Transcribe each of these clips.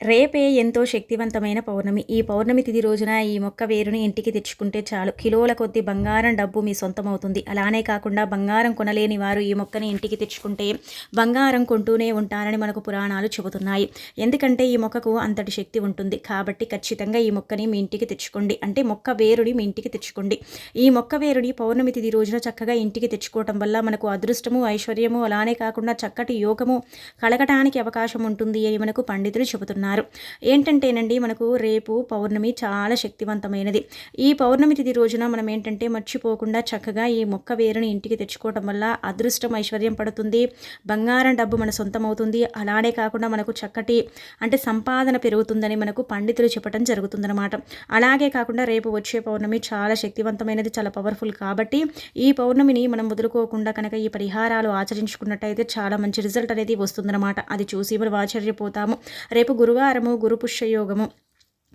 రేపే ఎంతో శక్తివంతమైన పౌర్ణమి. ఈ పౌర్ణమి తిది రోజున ఈ మొక్క వేరుని ఇంటికి తెచ్చుకుంటే చాలు. కిలోల కొద్ది బంగారం డబ్బు మీ సొంతమవుతుంది. అలానే కాకుండా బంగారం కొనలేని వారు ఈ మొక్కని ఇంటికి తెచ్చుకుంటే బంగారం కొంటూనే ఉంటారని మనకు పురాణాలు చెబుతున్నాయి. ఎందుకంటే ఈ మొక్కకు అంతటి శక్తి ఉంటుంది. కాబట్టి ఖచ్చితంగా ఈ మొక్కని మీ ఇంటికి తెచ్చుకోండి. అంటే మొక్క వేరుని మీ ఇంటికి తెచ్చుకోండి. ఈ మొక్క వేరుని పౌర్ణమి తిది రోజున చక్కగా ఇంటికి తెచ్చుకోవటం వల్ల మనకు అదృష్టము ఐశ్వర్యము అలానే కాకుండా చక్కటి యోగము కలగటానికి అవకాశం ఉంటుంది అని మనకు పండితులు చెబుతున్నారు. అన్నారు. ఏంటంటేనండి మనకు రేపు పౌర్ణమి చాలా శక్తివంతమైనది. ఈ పౌర్ణమి తిథి రోజున మనం ఏంటంటే మర్చిపోకుండా చక్కగా ఈ మొక్క వేరుని ఇంటికి తెచ్చుకోవటం వల్ల అదృష్టం ఐశ్వర్యం పడుతుంది బంగారం డబ్బు మన సొంతం అవుతుంది అలానే కాకుండా మనకు చక్కటి అంటే సంపాదన పెరుగుతుందని మనకు పండితులు చెప్పడం జరుగుతుందన్నమాట. అలాగే కాకుండా రేపు వచ్చే పౌర్ణమి చాలా శక్తివంతమైనది చాలా పవర్ఫుల్ కాబట్టి ఈ పౌర్ణమిని మనం వదులుకోకుండా కనుక ఈ పరిహారాలు ఆచరించుకున్నట్టయితే చాలా మంచి రిజల్ట్ అనేది వస్తుందన్నమాట. అది చూసి మనం ఆశ్చర్యపోతాము. రేపు గురువు గురువారము గురుపుష్యయోగము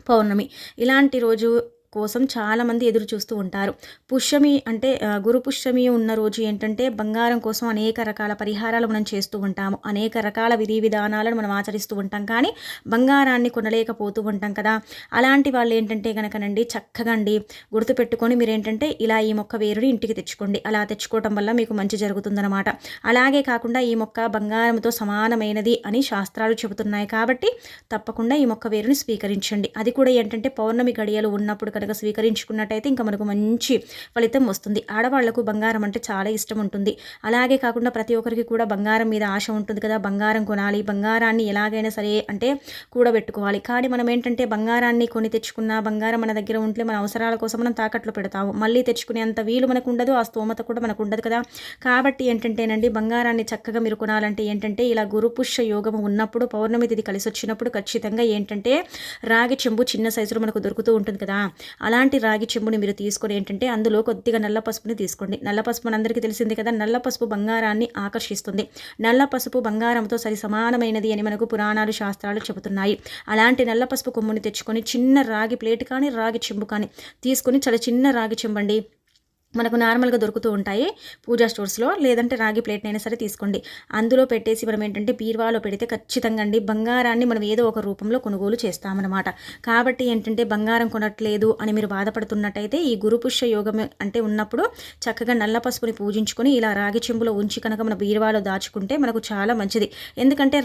పౌర్ణమి. ఇలాంటి రోజు కోసం చాలామంది ఎదురు చూస్తూ ఉంటారు. పుష్యమి అంటే గురు పుష్యమి ఉన్న రోజు ఏంటంటే బంగారం కోసం అనేక రకాల పరిహారాలు మనం చేస్తూ ఉంటాము. అనేక రకాల విధి విధానాలను మనం ఆచరిస్తూ ఉంటాం. కానీ బంగారాన్ని కొనలేకపోతూ ఉంటాం కదా. అలాంటి వాళ్ళు ఏంటంటే కనుకనండి చక్కగా అండి గుర్తుపెట్టుకొని మీరు ఏంటంటే ఇలా ఈ మొక్క వేరుని ఇంటికి తెచ్చుకోండి. అలా తెచ్చుకోవటం వల్ల మీకు మంచి జరుగుతుందన్నమాట. అలాగే కాకుండా ఈ మొక్క బంగారంతో సమానమైనది అని శాస్త్రాలు చెబుతున్నాయి. కాబట్టి తప్పకుండా ఈ మొక్క వేరుని స్వీకరించండి. అది కూడా ఏంటంటే పౌర్ణమి గడియలు ఉన్నప్పుడు కనుక స్వీకరించుకున్నట్టయితే ఇంకా మనకు మంచి ఫలితం వస్తుంది. ఆడవాళ్ళకు బంగారం అంటే చాలా ఇష్టం ఉంటుంది. అలాగే కాకుండా ప్రతి ఒక్కరికి కూడా బంగారం మీద ఆశ ఉంటుంది కదా. బంగారం కొనాలి బంగారాన్ని ఎలాగైనా సరే అంటే కూడబెట్టుకోవాలి. కానీ మనం ఏంటంటే బంగారాన్ని కొని తెచ్చుకున్న బంగారం మన దగ్గర ఉంటే మన అవసరాల కోసం మనం తాకట్లు పెడతాము. మళ్ళీ తెచ్చుకునేంత వీలు మనకు ఉండదు ఆ స్తోమత కూడా మనకు ఉండదు కదా. కాబట్టి ఏంటంటేనండి బంగారాన్ని చక్కగా మీరు కొనాలంటే ఏంటంటే ఇలా గురుపుష్య యోగం ఉన్నప్పుడు పౌర్ణమి తిథి కలిసి వచ్చినప్పుడు ఖచ్చితంగా ఏంటంటే రాగి చెంబు చిన్న సైజులో మనకు దొరుకుతూ ఉంటుంది కదా. అలాంటి రాగి చెంబుని మీరు తీసుకొని ఏంటంటే అందులో కొద్దిగా నల్ల పసుపుని తీసుకోండి. నల్ల పసుపు అందరికీ తెలిసింది కదా నల్ల పసుపు బంగారాన్ని ఆకర్షిస్తుంది. నల్ల పసుపు బంగారంతో సరి సమానమైనది అని మనకు పురాణాలు శాస్త్రాలు చెబుతున్నాయి. అలాంటి నల్ల పసుపు కొమ్ముని తెచ్చుకొని చిన్న రాగి ప్లేట్ కానీ రాగి చెంబు కానీ తీసుకొని చాలా చిన్న రాగి చెంబండి మనకు నార్మల్గా దొరుకుతూ ఉంటాయి పూజా స్టోర్స్లో. లేదంటే రాగి ప్లేట్ అయినా సరే తీసుకోండి. అందులో పెట్టేసి మనం ఏంటంటే బీర్వాలో పెడితే ఖచ్చితంగా అండి బంగారాన్ని మనం ఏదో ఒక రూపంలో కొనుగోలు చేస్తామన్నమాట. కాబట్టి ఏంటంటే బంగారం కొనట్లేదు అని మీరు బాధపడుతున్నట్టయితే ఈ గురుపుష్య యోగం అంటే ఉన్నప్పుడు చక్కగా నల్ల పసుపుని పూజించుకొని ఇలా రాగి చెంబులో ఉంచి కనుక మన బీర్వాలో దాచుకుంటే మనకు చాలా మంచిది. ఎందుకంటే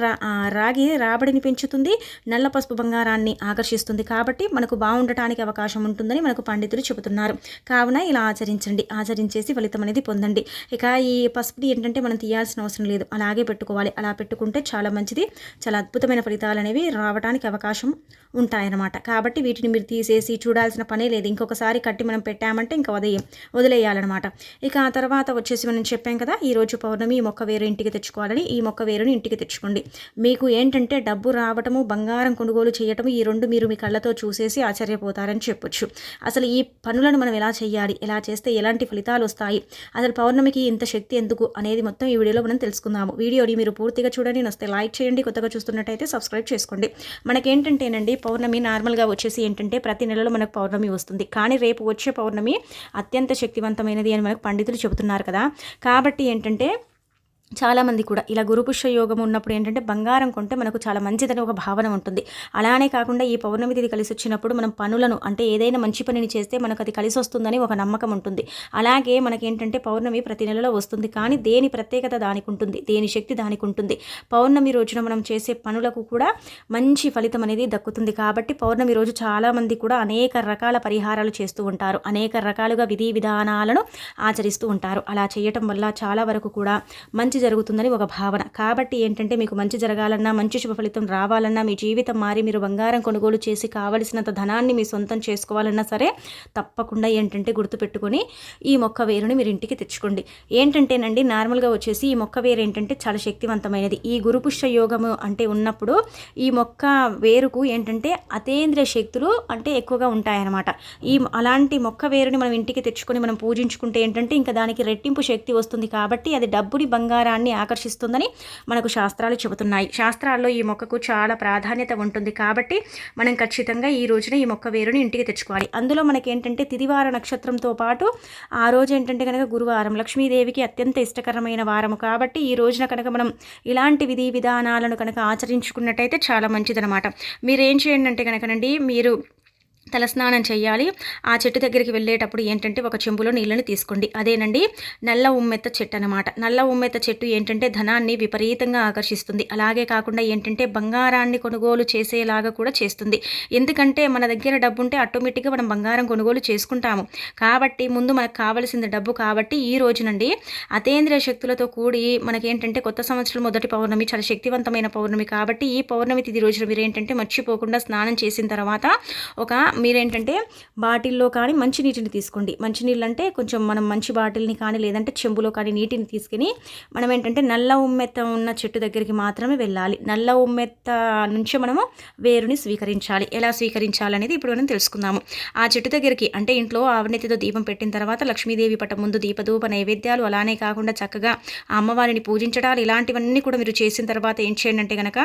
రాగి రాబడిని పెంచుతుంది నల్ల పసుపు బంగారాన్ని ఆకర్షిస్తుంది. కాబట్టి మనకు బాగుండటానికి అవకాశం ఉంటుందని మనకు పండితులు చెబుతున్నారు. కావున ఇలా ఆచరించండి. ఆచరించండి ఆచరించేసి ఫలితం అనేది పొందండి. ఇక ఈ పసుపుది ఏంటంటే మనం తీయాల్సిన అవసరం లేదు. అలాగే పెట్టుకోవాలి. అలా పెట్టుకుంటే చాలా మంచిది. చాలా అద్భుతమైన ఫలితాలు అనేవి రావడానికి అవకాశం ఉంటాయన్నమాట. కాబట్టి వీటిని మీరు తీసేసి చూడాల్సిన పనే లేదు. ఇంకొకసారి కట్టి మనం పెట్టామంటే ఇంకా వదిలే వదిలేయాలన్నమాట. ఇక ఆ తర్వాత వచ్చేసి మనం చెప్పాం కదా ఈరోజు పౌర్ణమి ఈ మొక్క వేరు ఇంటికి తెచ్చుకోవాలని. ఈ మొక్క వేరుని ఇంటికి తెచ్చుకోండి. మీకు ఏంటంటే డబ్బు రావటము బంగారం కొనుగోలు చేయటము ఈ రెండు మీరు మీ కళ్ళతో చూసేసి ఆశ్చర్యపోతారని చెప్పొచ్చు. అసలు ఈ పనులను మనం ఎలా చేయాలి? ఎలా చేస్తే ఎలా ఎలాంటి ఫలితాలు వస్తాయి? అసలు పౌర్ణమికి ఇంత శక్తి ఎందుకు? అనేది మొత్తం ఈ వీడియోలో మనం తెలుసుకుందాము. వీడియోని మీరు పూర్తిగా చూడండి. నస్తే లైక్ చేయండి. కొత్తగా చూస్తున్నట్టయితే సబ్స్క్రైబ్ చేసుకోండి. మనకేంటంటేనండి పౌర్ణమి నార్మల్గా వచ్చేసి ఏంటంటే ప్రతి నెలలో మనకు పౌర్ణమి వస్తుంది. కానీ రేపు వచ్చే పౌర్ణమి అత్యంత శక్తివంతమైనది అని మనకు పండితులు చెబుతున్నారు కదా. కాబట్టి ఏంటంటే చాలామంది కూడా ఇలా గురుపుష్య యోగం ఉన్నప్పుడు ఏంటంటే బంగారం కొంటే మనకు చాలా మంచిదని ఒక భావన ఉంటుంది. అలానే కాకుండా ఈ పౌర్ణమి తిథి కలిసి వచ్చినప్పుడు మనం పనులను అంటే ఏదైనా మంచి పనిని చేస్తే మనకు అది కలిసి వస్తుందని ఒక నమ్మకం ఉంటుంది. అలాగే మనకేంటంటే పౌర్ణమి ప్రతి నెలలో వస్తుంది. కానీ దేని ప్రత్యేకత దానికి ఉంటుంది? దేని శక్తి దానికి ఉంటుంది? పౌర్ణమి రోజున మనం చేసే పనులకు కూడా మంచి ఫలితం అనేది దక్కుతుంది. కాబట్టి పౌర్ణమి రోజు చాలామంది కూడా అనేక రకాల పరిహారాలు చేస్తూ ఉంటారు. అనేక రకాలుగా విధి విధానాలను ఆచరిస్తూ ఉంటారు. అలా చేయటం వల్ల చాలా వరకు కూడా మంచి మంచి జరుగుతుందని ఒక భావన. కాబట్టి ఏంటంటే మీకు మంచి జరగాలన్నా మంచి శుభ ఫలితం రావాలన్నా మీ జీవితం మారి మీరు బంగారం కొనుగోలు చేసి కావలసినంత ధనాన్ని మీ సొంతం చేసుకోవాలన్నా సరే తప్పకుండా ఏంటంటే గుర్తుపెట్టుకొని ఈ మొక్క వేరుని మీరు ఇంటికి తెచ్చుకోండి. ఏంటంటేనండి నార్మల్గా వచ్చేసి ఈ మొక్క వేరు ఏంటంటే చాలా శక్తివంతమైనది. ఈ గురుపుష్య యోగము అంటే ఉన్నప్పుడు ఈ మొక్క వేరుకు ఏంటంటే అతేంద్రియ శక్తులు అంటే ఎక్కువగా ఉంటాయన్నమాట. ఈ అలాంటి మొక్క వేరుని మనం ఇంటికి తెచ్చుకొని మనం పూజించుకుంటే ఏంటంటే ఇంకా దానికి రెట్టింపు శక్తి వస్తుంది కాబట్టి అది డబ్బుని బంగారం బంగారాన్ని ఆకర్షిస్తుందని మనకు శాస్త్రాలు చెబుతున్నాయి. శాస్త్రాల్లో ఈ మొక్కకు చాలా ప్రాధాన్యత ఉంటుంది. కాబట్టి మనం ఖచ్చితంగా ఈ రోజున ఈ మొక్క వేరుని ఇంటికి తెచ్చుకోవాలి. అందులో మనకి ఏంటంటే తిదివార నక్షత్రంతో పాటు ఆ రోజు ఏంటంటే కనుక గురువారం లక్ష్మీదేవికి అత్యంత ఇష్టకరమైన వారము. కాబట్టి ఈ రోజున కనుక మనం ఇలాంటి విధి విధానాలను కనుక ఆచరించుకున్నట్టయితే చాలా మంచిదనమాట మీరు ఏం చేయండి అంటే కనుకనండి మీరు తలస్నానం చేయాలి. ఆ చెట్టు దగ్గరికి వెళ్ళేటప్పుడు ఏంటంటే ఒక చెంబులో నీళ్ళని తీసుకోండి. అదేనండి నల్ల ఉమ్మెత్త చెట్టు అనమాట నల్ల ఉమ్మెత్త చెట్టు ఏంటంటే ధనాన్ని విపరీతంగా ఆకర్షిస్తుంది. అలాగే కాకుండా ఏంటంటే బంగారాన్ని కొనుగోలు చేసేలాగా కూడా చేస్తుంది. ఎందుకంటే మన దగ్గర డబ్బు ఉంటే ఆటోమేటిక్గా మనం బంగారం కొనుగోలు చేసుకుంటాము. కాబట్టి ముందు మనకు కావలసింది డబ్బు కాబట్టి ఈ రోజునండి అతేంద్రియ శక్తులతో కూడి మనకేంటంటే కొత్త సంవత్సరం మొదటి పౌర్ణమి చాలా శక్తివంతమైన పౌర్ణమి కాబట్టి ఈ పౌర్ణమి తిది రోజున మీరు ఏంటంటే మర్చిపోకుండా స్నానం చేసిన తర్వాత ఒక మీరేంటంటే బాటిల్లో కానీ మంచి నీటిని తీసుకోండి. మంచినీళ్ళు అంటే కొంచెం మనం మంచి బాటిల్ని కానీ లేదంటే చెంబులో కానీ నీటిని తీసుకుని మనం ఏంటంటే నల్ల ఉమ్మెత్త ఉన్న చెట్టు దగ్గరికి మాత్రమే వెళ్ళాలి. నల్ల ఉమ్మెత్త నుంచి మనము వేరుని స్వీకరించాలి. ఎలా స్వీకరించాలనేది ఇప్పుడు మనం తెలుసుకుందాము. ఆ చెట్టు దగ్గరికి అంటే ఇంట్లో ఆవనెతితో దీపం పెట్టిన తర్వాత లక్ష్మీదేవి పట ముందు దీపధూప నైవేద్యాలు అలానే కాకుండా చక్కగా అమ్మవారిని పూజించడాలు ఇలాంటివన్నీ కూడా మీరు చేసిన తర్వాత ఏం చేయండి అంటే కనుక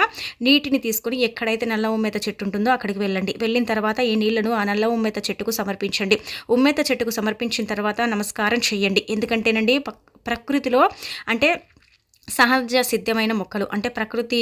నీటిని తీసుకొని ఎక్కడైతే నల్ల ఉమ్మెత్త చెట్టు ఉంటుందో అక్కడికి వెళ్ళండి. వెళ్ళిన తర్వాత ఈ నీళ్ళు పూలను ఆ నల్ల ఉమ్మెత్త చెట్టుకు సమర్పించండి. ఉమ్మేత చెట్టుకు సమర్పించిన తర్వాత నమస్కారం చేయండి. ఎందుకంటేనండి ప్రకృతిలో అంటే సహజ సిద్ధమైన మొక్కలు అంటే ప్రకృతి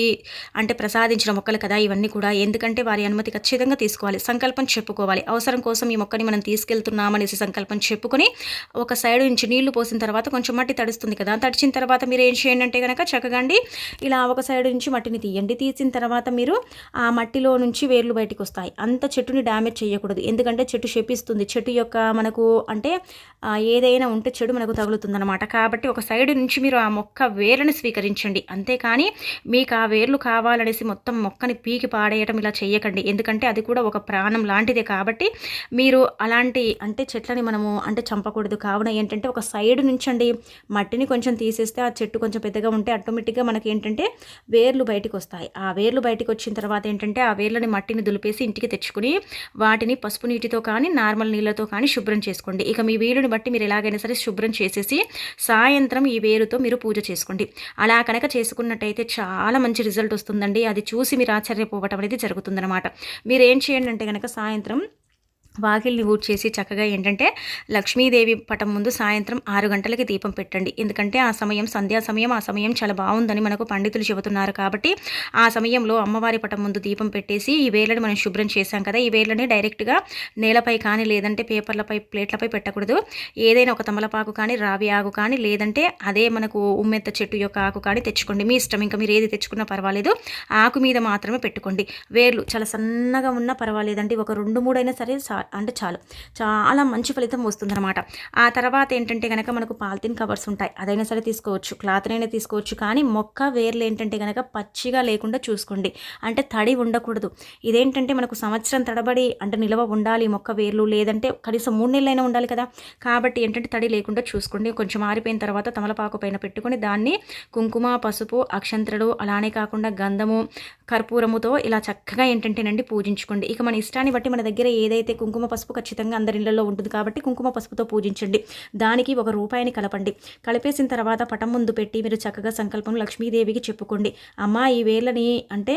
అంటే ప్రసాదించిన మొక్కలు కదా ఇవన్నీ కూడా. ఎందుకంటే వారి అనుమతి ఖచ్చితంగా తీసుకోవాలి. సంకల్పం చెప్పుకోవాలి. అవసరం కోసం ఈ మొక్కని మనం తీసుకెళ్తున్నామనేసి సంకల్పం చెప్పుకొని ఒక సైడ్ నుంచి నీళ్ళు పోసిన తర్వాత కొంచెం మట్టి తడుస్తుంది కదా. తడిచిన తర్వాత మీరు ఏం చేయండి అంటే కనుక చక్కగండి ఇలా ఒక సైడ్ నుంచి మట్టిని తీయండి. తీసిన తర్వాత మీరు ఆ మట్టిలో నుంచి వేర్లు బయటకు వస్తాయి. అంత చెట్టుని డ్యామేజ్ చేయకూడదు. ఎందుకంటే చెట్టు చెప్పిస్తుంది చెట్టు యొక్క మనకు అంటే ఏదైనా ఉంటే చెడు మనకు తగులుతుందన్నమాట. కాబట్టి ఒక సైడ్ నుంచి మీరు ఆ మొక్క వేర్లను స్వీకరించండి. అంతేకాని మీకు ఆ వేర్లు కావాలనేసి మొత్తం మొక్కని పీకి పాడేయటం ఇలా చేయకండి ఎందుకంటే అది కూడా ఒక ప్రాణం లాంటిదే కాబట్టి మీరు అలాంటి అంటే చెట్లని మనము అంటే చంపకూడదు. కావున ఏంటంటే ఒక సైడ్ నుంచండి మట్టిని కొంచెం తీసేస్తే ఆ చెట్టు కొంచెం పెద్దగా ఉంటే ఆటోమేటిక్గా మనకి ఏంటంటే వేర్లు బయటకు వస్తాయి ఆ వేర్లు బయటకు వచ్చిన తర్వాత ఏంటంటే ఆ వేర్లని మట్టిని దులిపేసి ఇంటికి తెచ్చుకుని వాటిని పసుపు నీటితో కానీ నార్మల్ నీళ్ళతో కానీ శుభ్రం చేసుకోండి. ఇక మీ వీలుని బట్టి మీరు ఎలాగైనా సరే శుభ్రం చేసేసి సాయంత్రం ఈ వేరుతో మీరు పూజ చేసుకోండి. అలా కనుక చేసుకున్నట్టయితే చాలా మంచి రిజల్ట్ వస్తుందండి. అది చూసి మీరు ఆశ్చర్యపోవటం అనేది జరుగుతుందన్నమాట. మీరు ఏం చేయండి అంటే కనుక సాయంత్రం వాకిల్ని చేసి చక్కగా ఏంటంటే లక్ష్మీదేవి పటం ముందు సాయంత్రం ఆరు గంటలకి దీపం పెట్టండి. ఎందుకంటే ఆ సమయం సంధ్యా సమయం ఆ సమయం చాలా బాగుందని మనకు పండితులు చెబుతున్నారు కాబట్టి ఆ సమయంలో అమ్మవారి పటం ముందు దీపం పెట్టేసి ఈ వేళ్ళని మనం శుభ్రం చేశాం కదా ఈ వేళ్ళని డైరెక్ట్గా నేలపై కానీ లేదంటే పేపర్లపై ప్లేట్లపై పెట్టకూడదు. ఏదైనా ఒక తమలపాకు కానీ రావి ఆకు కానీ లేదంటే అదే మనకు ఉమ్మెత్త చెట్టు యొక్క ఆకు కానీ తెచ్చుకోండి. మీ ఇష్టం ఇంకా మీరు ఏది తెచ్చుకున్నా పర్వాలేదు. ఆకు మీద మాత్రమే పెట్టుకోండి. వేర్లు చాలా సన్నగా ఉన్నా పర్వాలేదండి. ఒక రెండు మూడైనా సరే అంటే చాలు. చాలా మంచి ఫలితం వస్తుందన్నమాట. ఆ తర్వాత ఏంటంటే కనుక మనకు పాలిథిన్ కవర్స్ ఉంటాయి. అదైనా సరే తీసుకోవచ్చు. క్లాత్నైనా తీసుకోవచ్చు. కానీ మొక్క వేర్లు ఏంటంటే కనుక పచ్చిగా లేకుండా చూసుకోండి. అంటే తడి ఉండకూడదు. ఇదేంటంటే మనకు సంవత్సరం తడబడి అంటే నిల్వ ఉండాలి మొక్క వేర్లు. లేదంటే కనీసం మూడు నెలలైనా ఉండాలి కదా. కాబట్టి ఏంటంటే తడి లేకుండా చూసుకోండి. కొంచెం ఆరిపోయిన తర్వాత తమలపాకు పైన పెట్టుకొని దాన్ని కుంకుమ పసుపు అక్షంత్రలు అలానే కాకుండా గంధము కర్పూరముతో ఇలా చక్కగా ఏంటంటేనండి పూజించుకోండి. ఇక మన ఇష్టాన్ని బట్టి మన దగ్గర ఏదైతే కుంకుమ పసుపు ఖచ్చితంగా అందరి ఇళ్ళలో ఉంటుంది కాబట్టి కుంకుమ పసుపుతో పూజించండి. దానికి ఒక రూపాయిని కలపండి. కలిపేసిన తర్వాత పటం ముందు పెట్టి మీరు చక్కగా సంకల్పం లక్ష్మీదేవికి చెప్పుకోండి. అమ్మ ఈ వేళ్ళని అంటే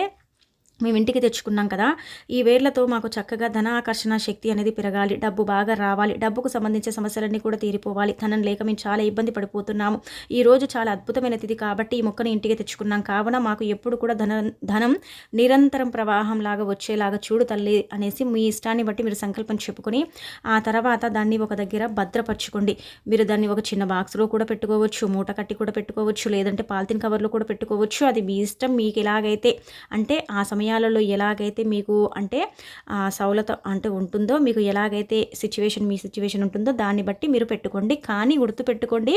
మేము ఇంటికి తెచ్చుకున్నాం కదా ఈ వేర్లతో మాకు చక్కగా ధనాకర్షణ శక్తి అనేది పెరగాలి డబ్బు బాగా రావాలి డబ్బుకు సంబంధించిన సమస్యలన్నీ కూడా తీరిపోవాలి ధనం లేక మేము చాలా ఇబ్బంది పడిపోతున్నాము. ఈ రోజు చాలా అద్భుతమైన తిథి కాబట్టి ఈ మొక్కను ఇంటికి తెచ్చుకున్నాం. కావున మాకు ఎప్పుడు కూడా ధన ధనం నిరంతరం ప్రవాహం లాగా వచ్చేలాగా చూడు తల్లి అనేసి మీ ఇష్టాన్ని బట్టి మీరు సంకల్పం చెప్పుకొని ఆ తర్వాత దాన్ని ఒక దగ్గర భద్రపరచుకోండి. మీరు దాన్ని ఒక చిన్న బాక్స్లో కూడా పెట్టుకోవచ్చు మూట కట్టి కూడా పెట్టుకోవచ్చు లేదంటే పాలిథిన్ కవర్లో కూడా పెట్టుకోవచ్చు. అది మీ ఇష్టం మీకు ఎలాగైతే అంటే ఆ సమయం సమయాలలో ఎలాగైతే మీకు అంటే సౌలత అంటే ఉంటుందో మీకు ఎలాగైతే సిచ్యువేషన్ మీ సిచ్యువేషన్ ఉంటుందో దాన్ని బట్టి మీరు పెట్టుకోండి. కానీ గుర్తుపెట్టుకోండి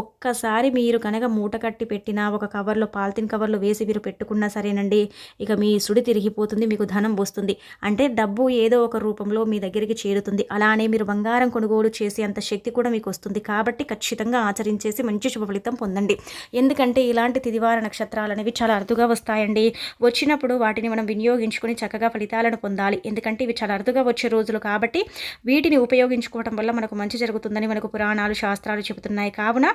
ఒక్కసారి మీరు కనుక మూట కట్టి పెట్టిన ఒక కవర్లో పాలిథిన్ కవర్లో వేసి మీరు పెట్టుకున్నా సరేనండి ఇక మీ సుడి తిరిగిపోతుంది మీకు ధనం వస్తుంది. అంటే డబ్బు ఏదో ఒక రూపంలో మీ దగ్గరికి చేరుతుంది. అలానే మీరు బంగారం కొనుగోలు చేసే అంత శక్తి కూడా మీకు వస్తుంది. కాబట్టి ఖచ్చితంగా ఆచరించేసి మంచి శుభ ఫలితం పొందండి. ఎందుకంటే ఇలాంటి తిదివార నక్షత్రాలు అనేవి చాలా అరుదుగా వస్తాయండి. వచ్చినప్పుడు వాటిని వీటిని మనం వినియోగించుకొని చక్కగా ఫలితాలను పొందాలి. ఎందుకంటే ఇవి చాలా అరుదుగా వచ్చే రోజులు కాబట్టి వీటిని ఉపయోగించుకోవడం వల్ల మనకు మంచి జరుగుతుందని మనకు పురాణాలు శాస్త్రాలు చెబుతున్నాయి. కావున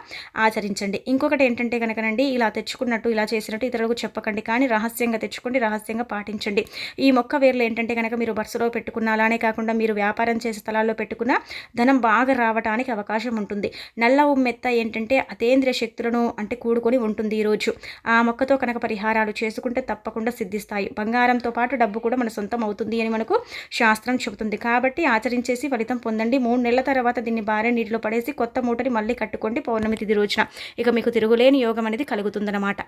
ఆచరించండి. ఇంకొకటి ఏంటంటే కనుకనండి ఇలా తెచ్చుకున్నట్టు ఇలా చేసినట్టు ఇతరులకు చెప్పకండి. కానీ రహస్యంగా తెచ్చుకోండి రహస్యంగా పాటించండి. ఈ మొక్క వేర్లు ఏంటంటే కనుక మీరు బస్సులో పెట్టుకున్న అలానే కాకుండా మీరు వ్యాపారం చేసే స్థలాల్లో పెట్టుకున్న ధనం బాగా రావడానికి అవకాశం ఉంటుంది. నల్ల ఉమ్మెత్త ఏంటంటే అతేంద్రియ శక్తులను అంటే కూడుకొని ఉంటుంది ఈరోజు. ఆ మొక్కతో కనుక పరిహారాలు చేసుకుంటే తప్పకుండా సిద్ధిస్తాయి. బంగారంతో పాటు డబ్బు కూడా మన సొంతం అవుతుంది అని మనకు శాస్త్రం చెబుతుంది. కాబట్టి ఆచరించేసి ఫలితం పొందండి. మూడు నెలల తర్వాత దీన్ని భార్య నీటిలో పడేసి కొత్త మూటని మళ్ళీ కట్టుకోండి పౌర్ణమి తిది రోజున. ఇక మీకు తిరుగులేని యోగం అనేది కలుగుతుందన్నమాట.